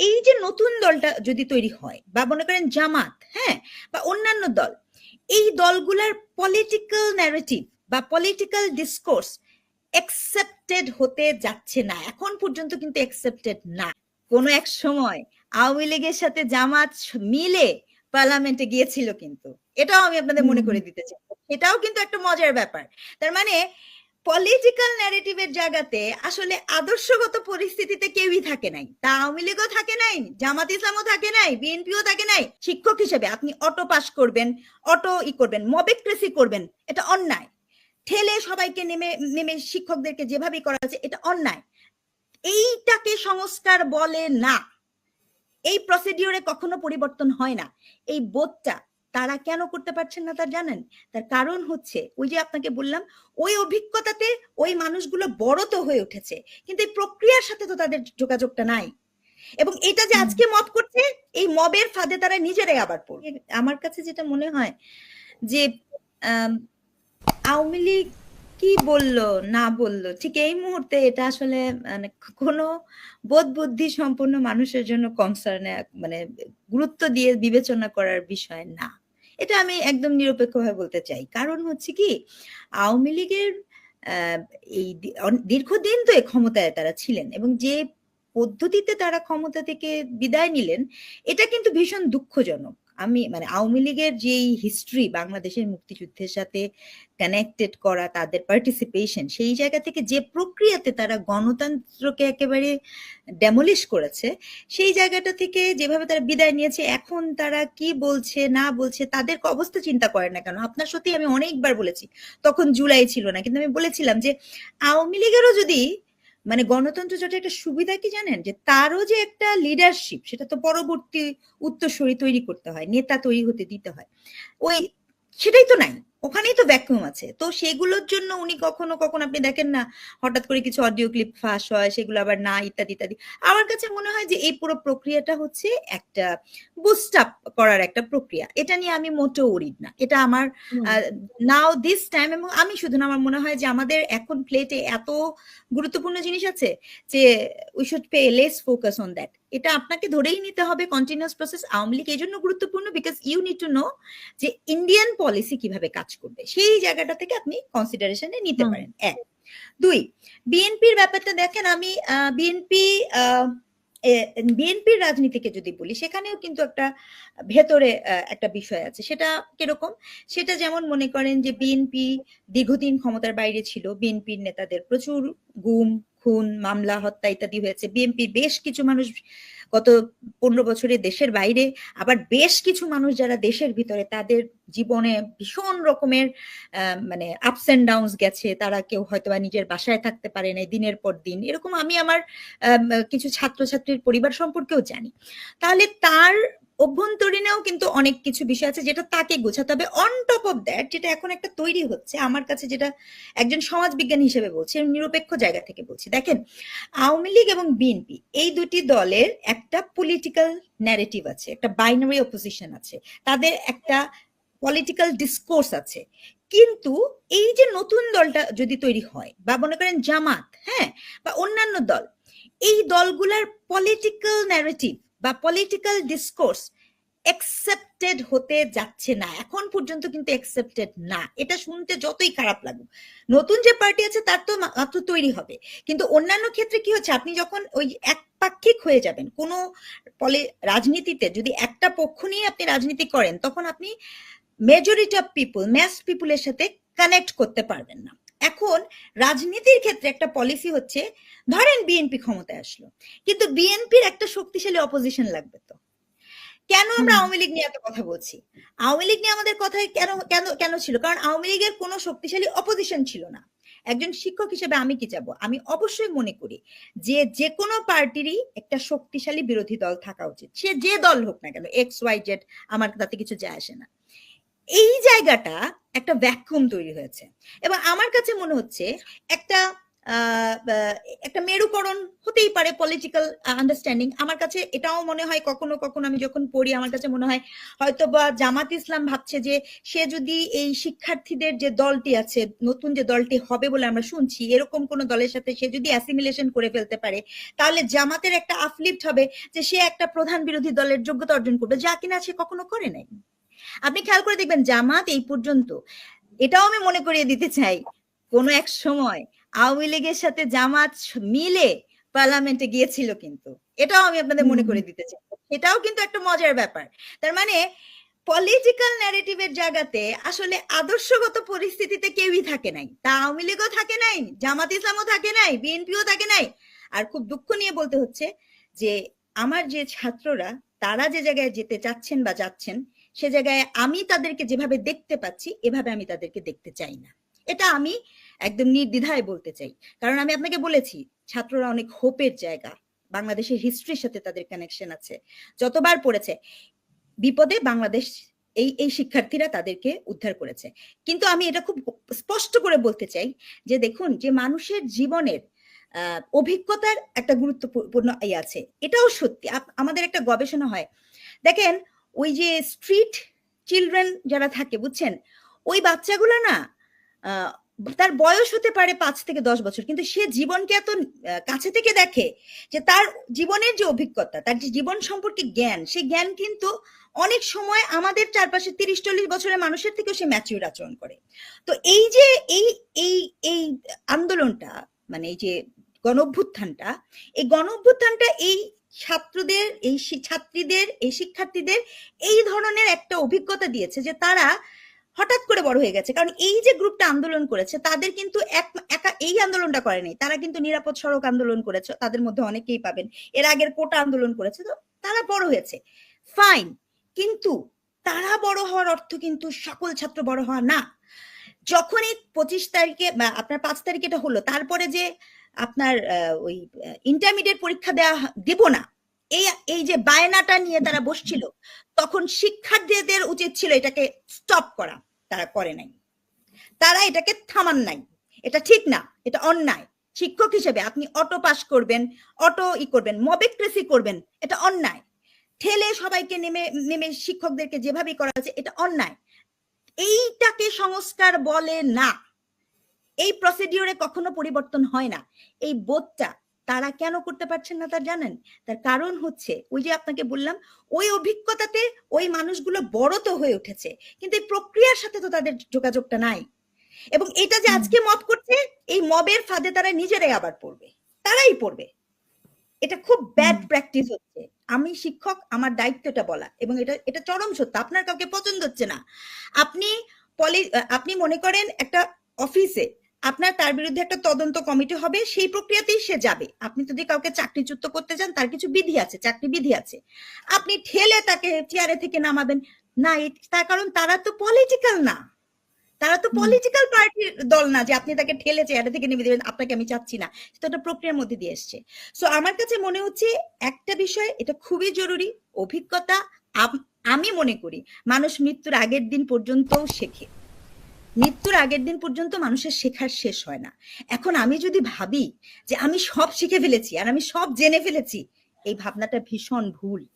এই যে নতুন দলটা যদি তৈরি হয় বা মনে করেন জামাত হ্যাঁ বা অন্যান্য দল এই দলগুলার পলিটিক্যাল ন্যারেটিভ বা পলিটিক্যাল ডিসকোর্স অ্যাকসেপ্টেড হতে যাচ্ছে না। এখন পর্যন্ত কিন্তু অ্যাকসেপ্টেড না। কোনো এক সময় আওয়ামী লীগের সাথে জামাত মিলে পার্লামেন্টে গিয়েছিল কিন্তু। এটাও আমি আপনাদের মনে করে দিতে চাই। এটাও কিন্তু একটা মজার ব্যাপার। তার মানে পলিটিক্যাল ন্যারেটিভের জায়গাতে আসলে আদর্শগত পরিস্থিতিতে কেউই থাকে নাই। তা আওয়ামী লীগও থাকে নাই, জামাত ইসলামও থাকে নাই, বিএনপিও থাকে নাই। শিক্ষক হিসেবে আপনি অটো পাস করবেন অটো ই করবেন মবেক্রেসি করবেন, এটা অন্যায়। ঠেলে সবাইকে নেমে নেমে শিক্ষকদেরকে যেভাবে করা হচ্ছে, এটা অন্যায়। এইটাকে সংস্কার বলে না। এই প্রসিডিওরে কখনো পরিবর্তন হয় না। এই বোধটা তারা কেন করতে পারছেন না তার জানেন? তার কারণ হচ্ছে ওই যে আপনাকে বললাম ওই অভিজ্ঞতাতে ওই মানুষগুলো বড় তো হয়ে উঠেছে কিন্তু এই প্রক্রিয়ার সাথে তো তাদের যোগাযোগটা নাই। এবং এটা যে আজকে মব করছে এই মবের ফাঁদে তারা নিজেরাই আবার পড়ে আমার কাছে যেটা মনে হয় যে আওয়ামী লীগ কি বলল না বলল ঠিক এই মুহূর্তে এটা আসলে মানে কোনো বোধ বুদ্ধি সম্পন্ন মানুষের জন্য কনসার্নে মানে গুরুত্ব দিয়ে বিবেচনা করার বিষয় না। এটা আমি একদম নিরপেক্ষভাবে বলতে চাই। কারণ হচ্ছে কি, আওয়ামী লীগের এই দীর্ঘদিন তো ক্ষমতায় তারা ছিলেন এবং যে পদ্ধতিতে তারা ক্ষমতা থেকে বিদায় নিলেন, এটা কিন্তু ভীষণ দুঃখজনক। আমি মানে আওয়ামী লীগের যেই হিস্ট্রি বাংলাদেশের মুক্তিযুদ্ধের সাথে কানেক্টেড করা, তাদের পার্টিসিপেশন সেই জায়গা থেকে যে প্রক্রিয়াতে তারা গণতন্ত্রকে একেবারে ডেমলিশ করেছে, সেই জায়গাটা থেকে যেভাবে তারা বিদায় নিয়েছে, এখন তারা কি বলছে, না বলছে তাদের অবস্থা চিন্তা করে না কেন? আপনার সত্যি আমি অনেকবার বলেছি, তখন জুলাই ছিল না, কিন্তু আমি বলেছিলাম যে আওয়ামী লীগেরও যদি মানে গণতন্ত্র জোটের একটা সুবিধা কি জানেন? যে তারও যে একটা লিডারশিপ সেটা তো পরবর্তী উত্তরসূরি তৈরি করতে হয়, নেতা তৈরি হতে দিতে হয়। ওই সেটাই তো নাই। ওখানেই তো ভ্যাকুয়াম আছে। তো সেগুলোর জন্য উনি কখনো কখনো আপনি দেখেন না হঠাৎ করে কিছু অডিও ক্লিপ ফাঁস হয় সেগুলো আবার না ইত্যাদি ইত্যাদি। আমার কাছে মনে হয় যে এই পুরো প্রক্রিয়াটা হচ্ছে একটা বুস্ট আপ করার একটা প্রক্রিয়া। এটা নিয়ে আমি মোটেও উড়িদ না। এটা আমার নাও দিস টাইম এবং আমি শুধু না আমার মনে হয় যে আমাদের এখন প্লেটে এত গুরুত্বপূর্ণ জিনিস আছে যে we should pay less focus on that এটা আপনাকে ধরেই নিতে হবে কন্টিনিউয়াস প্রসেস আওয়ামী লীগ এই জন্য গুরুত্বপূর্ণ because you need to know যে ইন্ডিয়ান পলিসি কীভাবে কাজ করবে। সেই জায়গাটা থেকে আপনি কনসিডারেশনে নিতে পারেন। এক। দুই বিএনপির ব্যাপারটা দেখেন আমি বিএনপি বিএনপির রাজনীতিকে যদি বলি সেখানেও কিন্তু একটা ভেতরে একটা বিষয় আছে। সেটা কীরকম? সেটা যেমন মনে করেন যে বিএনপি দীর্ঘদিন ক্ষমতার বাইরে ছিল বিএনপির নেতাদের প্রচুর গুম খুন, মামলা, হত্যা ইত্যাদি হয়েছে। বিএনপির বেশ কিছু মানুষ গত পনেরো বছরে দেশের বাইরে, আবার বেশ কিছু মানুষ যারা দেশের ভিতরে, তাদের জীবনে ভীষণ রকমের মানে আপস অ্যান্ড ডাউনস গেছে। তারা কেউ হয়তো বা নিজের বাসায় থাকতে পারে না দিনের পর দিন। এরকম আমি আমার কিছু ছাত্রছাত্রীর পরিবার সম্পর্কেও জানি। তাহলে তার অভ্যন্তরীণেও কিন্তু অনেক কিছু বিষয় আছে যেটা তাকে গোছাতে হবে। অন টপ অফ দ্যাট যেটা এখন একটা তৈরি হচ্ছে, আমার কাছে যেটা একজন সমাজ বিজ্ঞানী হিসেবে বলছি নিরপেক্ষ জায়গা থেকে বলছি। দেখেন, আওয়ামী লীগ এবং বিএনপি এই দুটি দলের একটা পলিটিক্যাল ন্যারেটিভ আছে, একটা বাইনারি অপোজিশন আছে, তাদের একটা পলিটিক্যাল ডিসকোর্স আছে। কিন্তু এই যে নতুন দলটা যদি তৈরি হয়, বা মনে করেন জামাত হ্যাঁ বা অন্যান্য দল, এই দলগুলার পলিটিক্যাল ন্যারেটিভ বা পলিটিক্যাল ডিসকোর্স অ্যাকসেপ্টেড হতে যাচ্ছে না। এখন পর্যন্ত কিন্তু অ্যাকসেপ্টেড না। এটা শুনতে যতই খারাপ লাগুক। নতুন যে পার্টি আছে, তার তো মাত্র তৈরি হবে। কিন্তু অন্যান্য ক্ষেত্রে কি হচ্ছে? আপনি যখন ওই একপাক্ষিক হয়ে যাবেন, কোনো পলে, রাজনীতিতে যদি একটা পক্ষ নিয়ে আপনি রাজনীতি করেন, তখন আপনি মেজরিটি অফ পিপুল ম্যাস পিপুলের সাথে কানেক্ট করতে পারবেন না। এখন রাজনীতির ক্ষেত্রে একটা পলিসি হচ্ছে ধরেন বিএনপি ক্ষমতায় আসলো কিন্তু বিএনপির একটা শক্তিশালী অপোজিশন লাগবে তো। কেন আমরা আওয়ামী লীগ নিয়ে এত কথা বলছি? আওয়ামী লীগ নিয়ে আমাদের কথায় কেন কেন কেন ছিল? কারণ আওয়ামী লীগের কোনো শক্তিশালী অপোজিশন ছিল না। একজন শিক্ষক হিসেবে আমি কি যাব আমি অবশ্যই মনে করি যে যে কোনো পার্টিরই একটা শক্তিশালী বিরোধী দল থাকা উচিত। সে যে দল হোক না কেন এক্স ওয়াই জেড আমার তাতে কিছু যায় আসে না। এই জায়গাটা একটা ভ্যাকুম তৈরি হয়েছে। এবং আমার কাছে মনে হচ্ছে একটা একটা মেরুকরণ হতেই পারে পলিটিক্যাল আন্ডারস্ট্যান্ডিং আমার কাছে এটাও মনে হয় কখনো কখনো আমি যখন পড়ি, আমার কাছে মনে হয় হয়তো বা জামাত ইসলাম ভাবছে যে সে যদি এই শিক্ষার্থীদের যে দলটি আছে, নতুন যে দলটি হবে বলে আমরা শুনছি, এরকম কোন দলের সাথে সে যদি অ্যাসিমিলেশন করে ফেলতে পারে, তাহলে জামাতের একটা আফলিফট হবে যে সে একটা প্রধান বিরোধী দলের যোগ্যতা অর্জন করবে, যা কিনা সে কখনো করে নাই। আপনি খেয়াল করে দেখবেন জামাত এই পর্যন্ত এটাও আমি মনে করিয়ে দিতে চাই কোন এক সময় আওয়ামী লীগের সাথে জামাত মিলে পার্লামেন্টে গিয়েছিল কিন্তু এটাও আমি আপনাদের মনে করে দিতে চাই। এটাও কিন্তু একটা মজার ব্যাপার তার মানে পলিটিক্যাল ন্যারেটিভের জায়গাতে আসলে আদর্শগত পরিস্থিতিতে কেউই থাকে নাই তা আওয়ামী লীগও থাকে নাই জামাত ইসলামও থাকে নাই বিএনপিও থাকে নাই আর খুব দুঃখ নিয়ে বলতে হচ্ছে যে আমার যে ছাত্ররা তারা যে জায়গায় যেতে চাচ্ছেন বা যাচ্ছেন সে জায়গায় আমি তাদেরকে যেভাবে দেখতে পাচ্ছি, এভাবে আমি তাদেরকে দেখতে চাই না। এটা আমি একদম নির্দ্বিধায় বলতে চাই। কারণ আমি আপনাকে বলেছি, ছাত্ররা অনেক হোপের জায়গা। বাংলাদেশের হিস্ট্রির সাথে তাদের কানেকশন আছে। যতবার পড়েছে, বিপদে বাংলাদেশ এই এই শিক্ষার্থীরা তাদেরকে উদ্ধার করেছে। কিন্তু আমি এটা খুব স্পষ্ট করে বলতে চাই যে দেখুন, যে মানুষের জীবনের অভিজ্ঞতার একটা গুরুত্বপূর্ণ ই আছে। এটাও সত্যি। আমাদের একটা গবেষণা হয়। দেখেন ওই যে স্ট্রিট চিলড্রেন যারা থাকে, বুঝছেন? ওই বাচ্চাগুলো না তার বয়স হতে পারে পাঁচ থেকে দশ বছর, কিন্তু সে জীবনকে এত কাছে থেকে দেখে যে তার জীবনের যে অভিজ্ঞতা, তার যে জীবন সম্পর্কে জ্ঞান সেই জ্ঞান কিন্তু অনেক সময় আমাদের চারপাশে তিরিশ, চল্লিশ বছরের মানুষের থেকেও সে ম্যাচিউর আচরণ করে। তো এই যে, এই এই এই আন্দোলনটা মানে এই যে গণ এই গণ এই ছাত্রদের, এই ছাত্রীদের, এই শিক্ষার্থীদের এই ধরনের একটা অভিজ্ঞতা দিয়েছে যে তারা হঠাৎ করে বড় হয়ে গেছে। কারণ এই যে গ্রুপটা আন্দোলন করেছে, তাদের কিন্তু এক, একা এই আন্দোলনটা করেনি তারা কিন্তু নিরাপদ সড়ক আন্দোলন করেছে, তাদের মধ্যে অনেকেই পাবেন। এর আগের কোটা আন্দোলন করেছে, তো তারা বড় হয়েছে। ফাইন কিন্তু তারা বড় হওয়ার অর্থ কিন্তু সকল ছাত্র বড় হওয়া না। যখন এই পঁচিশ তারিখে আপনার পাঁচ তারিখে এটা হলো, তারপরে যে আপনার ওই ইন্টারমিডিয়েট পরীক্ষা দেওয়া দেব না। এই এই যে বায়নাটা নিয়ে তারা বসছিল, তখন শিক্ষার্থীদের উচিত ছিল এটাকে স্টপ করা। তারা করে নাই। তারা এটাকে থামান নাই। এটা ঠিক না, এটা অন্যায়। শিক্ষক হিসেবে আপনি অটো পাস করবেন, অটো ই করবেন মবেক্রেসি করবেন, এটা অন্যায়। ঠেলে সবাইকে নেমে নেমে শিক্ষকদেরকে যেভাবে করা হচ্ছে এটা অন্যায়। এইটাকে সংস্কার বলে না। এই প্রসিডিওরে কখনো পরিবর্তন হয় না। এই বোধটা তারা কেন করতে পারছেন না তা জানেন? তার কারণ হচ্ছে ওই যে আপনাকে বললাম ওই অভিজ্ঞতাতে ওই মানুষগুলো বড় তো হয়ে উঠেছে কিন্তু এই প্রক্রিয়ার সাথে তো তাদের যোগাযোগটা নাই। এবং এটা যে আজকে মব করছে এই মবের ফাঁদে তারা নিজেরাই আবার পড়বে তারাই পড়বে। এটা খুব ব্যাড প্র্যাকটিস হচ্ছে। আমি শিক্ষক আমার দায়িত্বটা বলা এবং এটা এটা চরম সত্য আপনার কাউকে পছন্দ হচ্ছে না। আপনি পলি আপনি মনে করেন একটা অফিসে আপনার তার বিরুদ্ধে একটা তদন্ত কমিটি হবে সেই প্রক্রিয়াতেই সে যাবে। আপনি যদি কাউকে চাকরিচ্যুত করতে চান তার কিছু বিধি আছে চাকরি বিধি আছে। আপনি ঠেলে তাকে চেয়ারে থেকে নামাবেন। না তার কারণ তারা তো পলিটিক্যাল না। তারা তো পলিটিক্যাল পার্টির দল না যে আপনি তাকে ঠেলে চেয়ারে থেকে নেমে দেবেন আপনাকে আমি চাচ্ছি না। সেটা একটা প্রক্রিয়ার মধ্যে দিয়ে এসছে। সো আমার কাছে মনে হচ্ছে একটা বিষয় এটা খুবই জরুরি অভিজ্ঞতা আম- আমি মনে করি মানুষ মৃত্যুর আগের দিন পর্যন্তও শেখে। মৃত্যুর আগের দিন পর্যন্ত মানুষের শেখার শেষ হয় না। এখন আমি যদি ভাবি যে আমি সব শিখে ফেলেছি আর আমি সব জেনে ফেলেছি, এই ভাবনাটা ভীষণ ভুল।